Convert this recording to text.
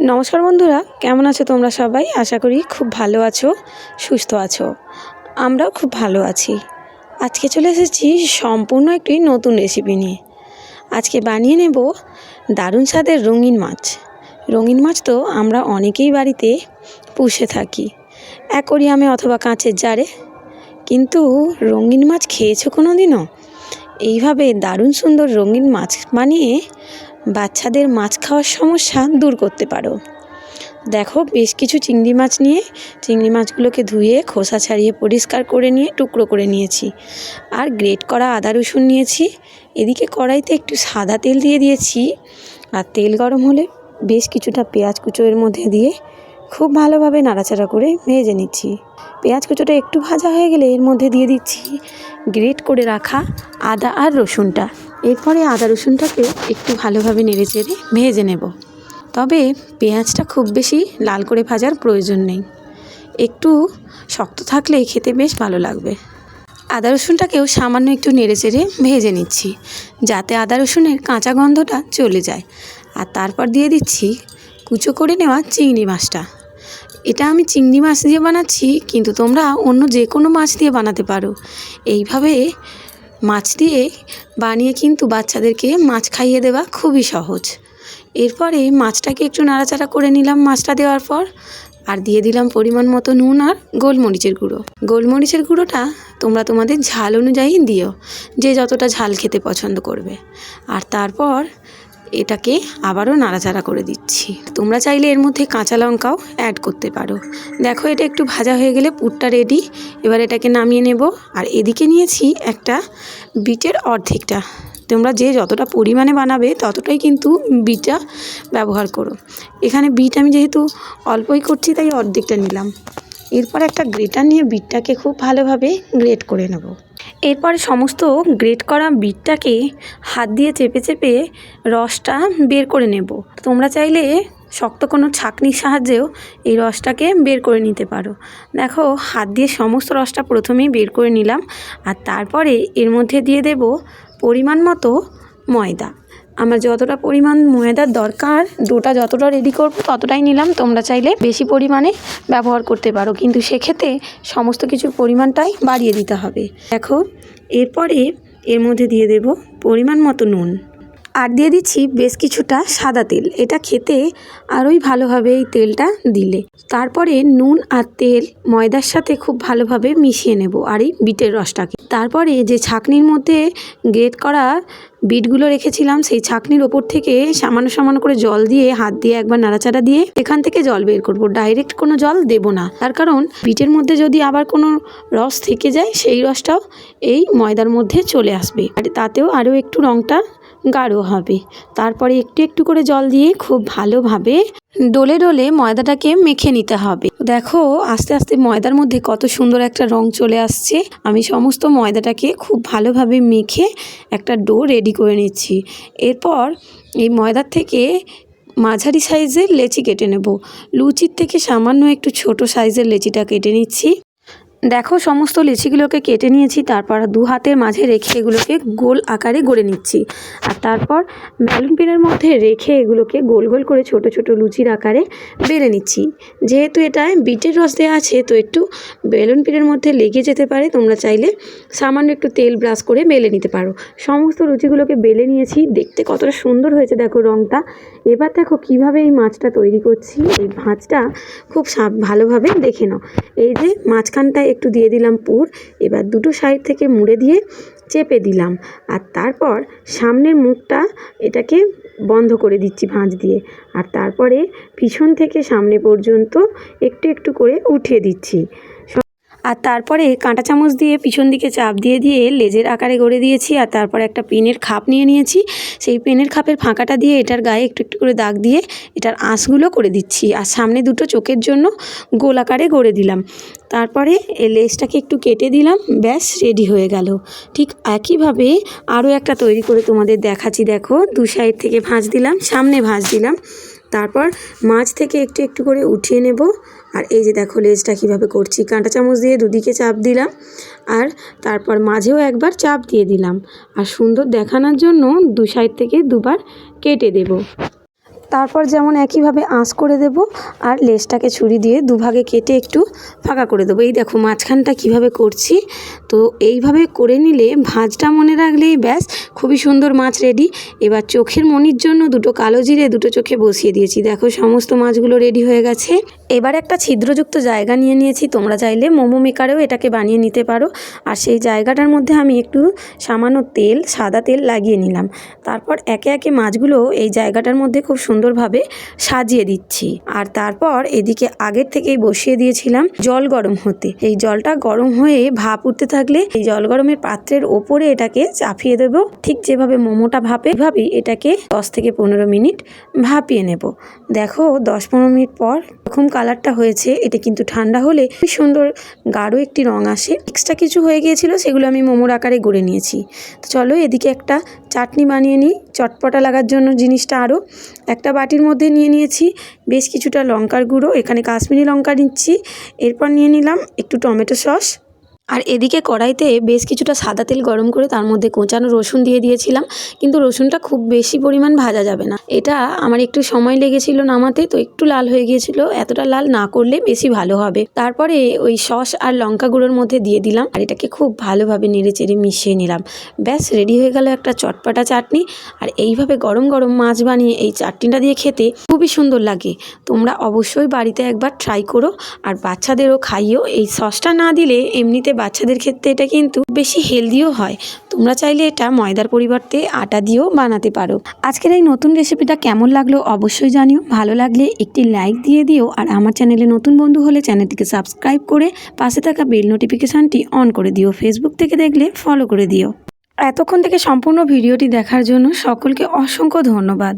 নমস্কার বন্ধুরা, কেমন আছো তোমরা সবাই? আশা করি খুব ভালো আছো, সুস্থ আছো। আমরাও খুব ভালো আছি। আজকে চলে এসেছি সম্পূর্ণ একটি নতুন রেসিপি নিয়ে। আজকে বানিয়ে নেব দারুণ স্বাদের রঙিন মাছ। রঙিন মাছ তো আমরা অনেকেই বাড়িতে পুষে থাকি, অ্যাকোরিয়ামে অথবা কাঁচের জারে। কিন্তু রঙিন মাছ খেয়েছো কোনো দিনও এইভাবে দারুণ সুন্দর রঙিন মাছ বানিয়ে বাচ্চাদের মাছ খাওয়ার সমস্যা দূর করতে পারো। দেখো, বেশ কিছু চিংড়ি মাছ নিয়ে চিংড়ি মাছগুলোকে ধুয়ে, খোসা ছাড়িয়ে পরিষ্কার করে নিয়ে, টুকরো করে নিয়েছি। আর গ্রেট করা আদা রসুন নিয়েছি। এদিকে কড়াইতে একটু সাদা তেল দিয়ে দিয়েছি। আর তেল গরম হলে বেশ কিছুটা পেঁয়াজ কুচো এর মধ্যে দিয়ে খুব ভালোভাবে নাড়াচাড়া করে ভেজে নিচ্ছি। পেঁয়াজ কুচোটা একটু ভাজা হয়ে গেলে এর মধ্যে দিয়ে দিচ্ছি গ্রেট করে রাখা আদা আর রসুনটা। এরপরে আদা রসুনটাকে একটু ভালোভাবে নেড়ে চেড়ে ভেজে নেব। তবে পেঁয়াজটা খুব বেশি লাল করে ভাজার প্রয়োজন নেই। একটু শক্ত থাকলেই খেতে বেশ ভালো লাগবে। আদা রসুনটাকেও সামান্য একটু নেড়ে চেড়ে ভেজে নিচ্ছি, যাতে আদা রসুনের কাঁচা গন্ধটা চলে যায়। আর তারপর দিয়ে দিচ্ছি কুচো করে নেওয়া চিংড়ি মাছটা। এটা আমি চিংড়ি মাছ দিয়ে বানাচ্ছি, কিন্তু তোমরা অন্য যে কোনো মাছ দিয়ে বানাতে পারো। এইভাবে মাছ দিয়ে বানিয়ে কিন্তু বাচ্চাদেরকে মাছ খাইয়ে দেওয়া খুবই সহজ। এরপরে মাছটাকে একটু নাড়াচাড়া করে নিলাম মাছটা দেওয়ার পর। আর দিয়ে দিলাম পরিমাণ মতো নুন আর গোলমরিচের গুঁড়ো। গোলমরিচের গুঁড়োটা তোমরা তোমাদের ঝাল অনুযায়ী দিও, যে যতটা ঝাল খেতে পছন্দ করবে। আর তারপর এটাকে আবারও নাড়াচাড়া করে দিচ্ছি। তোমরা চাইলে এর মধ্যে কাঁচা লঙ্কাও অ্যাড করতে পারো। দেখো এটা একটু ভাজা হয়ে গেলে পুরটা রেডি এবার এটাকে নামিয়ে নেব। আর এদিকে নিয়েছি একটা বিটের অর্ধেকটা। তোমরা যে যতটা পরিমাণে বানাবে ততটাই কিন্তু বিটটা ব্যবহার করো। এখানে বিট আমি যেহেতু অল্পই করছি, তাই অর্ধেকটা নিলাম। এরপর একটা গ্রেটার নিয়ে বিটটাকে খুব ভালোভাবে গ্রেট করে নেব। এরপরে সমস্ত গ্রেট করা বিটটাকে হাত দিয়ে চেপে চেপে রসটা বের করে নেব। তোমরা চাইলে শক্ত কোনো ছাঁকনির সাহায্যেও এই রসটাকে বের করে নিতে পারো। দেখো, হাত দিয়ে সমস্ত রসটা প্রথমেই বের করে নিলাম আর তারপরে এর মধ্যে দিয়ে দেব পরিমাণ মতো ময়দা। আমার যতটা পরিমাণ ময়দার দরকার ডোটা যতটা রেডি করব ততটাই নিলাম। তোমরা চাইলে বেশি পরিমাণে ব্যবহার করতে পারো। কিন্তু সেক্ষেত্রে সমস্ত কিছুর পরিমাণটাই বাড়িয়ে দিতে হবে। দেখো, এরপরে এর মধ্যে দিয়ে দেব পরিমাণ মতো নুন। আর দিয়ে দিচ্ছি বেশ কিছুটা সাদা তেল। এটা খেতে আরোই ভালোভাবে এই তেলটা দিলে। তারপরে নুন আর তেল ময়দার সাথে খুব ভালোভাবে মিশিয়ে নেব আর এই বিটের রসটাকে। তারপরে যে ছাকনির মধ্যে গ্রেট করা বিটগুলো রেখেছিলাম, সেই ছাকনির ওপর থেকে সামান্য সামান্য করে জল দিয়ে, হাত দিয়ে একবার নাড়াচাড়া দিয়ে এখান থেকে জল বের করব। ডাইরেক্ট কোনো জল দেব না। তার কারণ বিটের মধ্যে যদি আবার কোনো রস থেকে যায়, সেই রসটাও এই ময়দার মধ্যে চলে আসবে। আর তাতেও আরও একটু রঙটা গাঢ় হবে। তারপরে একটু একটু করে জল দিয়ে খুব ভালোভাবে ডলে ডলে ময়দাটাকে মেখে নিতে হবে। দেখো, আস্তে আস্তে ময়দার মধ্যে কত সুন্দর একটা রং চলে আসছে। আমি সমস্ত ময়দাটাকে খুব ভালোভাবে মেখে একটা ডো রেডি করে নিচ্ছি। এরপর এই ময়দার থেকে মাঝারি সাইজের লেচি কেটে নেব। লুচির থেকে সামান্য একটু ছোট সাইজের লেচিটা কেটে নিচ্ছি। দেখো, সমস্ত লিচিগুলোকে কেটে নিয়েছি, তারপর দু হাতের মাঝে রেখে এগুলোকে গোল আকারে গড়ে নিচ্ছি। আর তারপর ব্যালুন পেনের মধ্যে রেখে এগুলোকে গোল গোল করে ছোট ছোট লুচির আকারে বেলে নিচ্ছি। যেহেতু এটায় বিটের রস দেওয়া আছে, তো একটু বেলুন পেনের মধ্যে লেগে যেতে পারে, তোমরা চাইলে সামান্য একটু তেল ব্রাশ করে বেলে নিতে পারো। সমস্ত লুচিগুলোকে বেলে নিয়েছি, দেখতে কতটা সুন্দর হয়েছে, দেখো রঙটা এবার দেখো কীভাবে এই মাছটা তৈরি করছি। এই মাছটা খুব ভালোভাবে দেখে নাও। এই যে মাঝখানটায় একটু দিয়ে দিলাম পুর, এবার দুটো সাইড থেকে মুড়ে দিয়ে চেপে দিলাম। আর তারপর সামনের মুখটা এটাকে বন্ধ করে দিচ্ছি ভাঁজ দিয়ে। আর তারপরে পিছন থেকে সামনে পর্যন্ত একটু একটু করে উঠিয়ে দিচ্ছি। আর তারপরে কাঁটা চামচ দিয়ে পিছন দিকে চাপ দিয়ে দিয়ে লেজের আকারে গড়ে দিয়েছি আর তারপরে একটা পেনের খাপ নিয়ে নিয়েছি। সেই পেনের খাপের ফাঁকাটা দিয়ে এটার গায়ে একটু একটু করে দাগ দিয়ে এটার আঁশগুলো করে দিচ্ছি আর সামনে দুটো চোখের জন্য গোল আকারে গড়ে দিলাম। তারপরে লেজটাকে একটু কেটে দিলাম, ব্যাস রেডি হয়ে গেল। ঠিক একইভাবে আরও একটা তৈরি করে তোমাদের দেখাচ্ছি। দেখো দু সাইড থেকে ভাঁজ দিলাম, সামনে ভাঁজ দিলাম। তারপর মাছ থেকে একটু একটু করে উঠিয়ে নেব। আর এই যে দেখো লেজটা কীভাবে করছি, কাঁটা চামচ দিয়ে দুদিকে চাপ দিলাম আর তারপর মাঝেও একবার চাপ দিয়ে দিলাম। আর সুন্দর দেখানোর জন্য দু সাইড থেকে দুবার কেটে দেব। তারপর যেমন একইভাবে আঁচ করে দেব আর লেজটাকে ছুরি দিয়ে দুভাগে কেটে একটু ফাঁকা করে দেবো। এই দেখো মাঝখানটা কীভাবে করছি? তো এইভাবে করে নিলে ভাঁজটা মনে রাখলেই ব্যাস, খুবই সুন্দর মাছ রেডি। এবার চোখের মনির জন্য দুটো কালো জিরে দুটো চোখে বসিয়ে দিয়েছি। দেখো সমস্ত মাছগুলো রেডি হয়ে গেছে। এবার একটা ছিদ্রযুক্ত জায়গা নিয়ে নিয়েছি। তোমরা চাইলে মোমো মেকারেও এটাকে বানিয়ে নিতে পারো। আর সেই জায়গাটার মধ্যে আমি একটু সামান্য তেল, সাদা তেল লাগিয়ে নিলাম। তারপর একে একে মাছগুলো এই জায়গাটার মধ্যে খুব সুন্দরভাবে সাজিয়ে দিচ্ছি। আর তারপর এদিকে আগের থেকেই বসিয়ে দিয়েছিলাম জল গরম হতে। এই জলটা গরম হয়ে ভাপ উঠতে থাকলে এই জল গরমের পাত্রের ওপরে এটাকে চাপিয়ে দেব। ঠিক যেভাবে মোমোটা ভাপে ভাবি এটাকে দশ থেকে পনেরো মিনিট ভাপিয়ে নেব। দেখো দশ পনেরো মিনিট পর এরকম কালারটা হয়েছে, এটা কিন্তু ঠান্ডা হলে খুবই সুন্দর, গাঢ় একটি রং আসে। এক্সট্রা কিছু হয়ে গিয়েছিল, সেগুলো আমি মোমোর আকারে গড়ে নিয়েছি। তো চলো এদিকে একটা চাটনি বানিয়ে নিই, চটপটা লাগার জন্য জিনিসটা আরও একটা বাটির মধ্যে নিয়ে নিয়েছি, বেশ কিছুটা লঙ্কার গুঁড়ো, এখানে কাশ্মীরি লঙ্কা নিচ্ছি। এরপর নিয়ে নিলাম একটু টমেটো সস। আর এদিকে কড়াইতে বেশ কিছুটা সাদা তেল গরম করে তার মধ্যে কোঁচানো রসুন দিয়ে দিয়েছিলাম, কিন্তু রসুনটা খুব বেশি পরিমাণ ভাজা যাবে না। এটা আমার একটু সময় লেগেছিল নামাতে, তো একটু লাল হয়ে গিয়েছিল। এতটা লাল না করলে বেশি ভালো হবে। তারপরে ওই সস আর লঙ্কা গুঁড়োর মধ্যে দিয়ে দিলাম, আর এটাকে খুব ভালোভাবে নেড়ে চেড়ে মিশিয়ে নিলাম। ব্যাস, রেডি হয়ে গেল একটা চটপাটা চাটনি। আর এইভাবে গরম গরম মাছ বানিয়ে এই চাটনিটা দিয়ে খেতে খুবই সুন্দর লাগে। তোমরা অবশ্যই বাড়িতে একবার ট্রাই করো, আর বাচ্চাদেরও খাইও এই সসটা না দিলে এমনিতে বাচ্চাদের ক্ষেত্রে এটা কিন্তু বেশি হেলদিও হয়। তোমরা চাইলে এটা ময়দার পরিবর্তে আটা দিয়েও বানাতে পারো। আজকের এই নতুন রেসিপিটা কেমন লাগল অবশ্যই জানিও। ভালো লাগলে একটি লাইক দিয়ে দিও। আর আমার চ্যানেলে নতুন বন্ধু হলে চ্যানেলটিকে সাবস্ক্রাইব করে পাশে থাকা বেল নোটিফিকেশানটি অন করে দিও। ফেসবুক থেকে দেখলে ফলো করে দিও। এতক্ষণ থেকে সম্পূর্ণ ভিডিওটি দেখার জন্য সকলকে অসংখ্য ধন্যবাদ।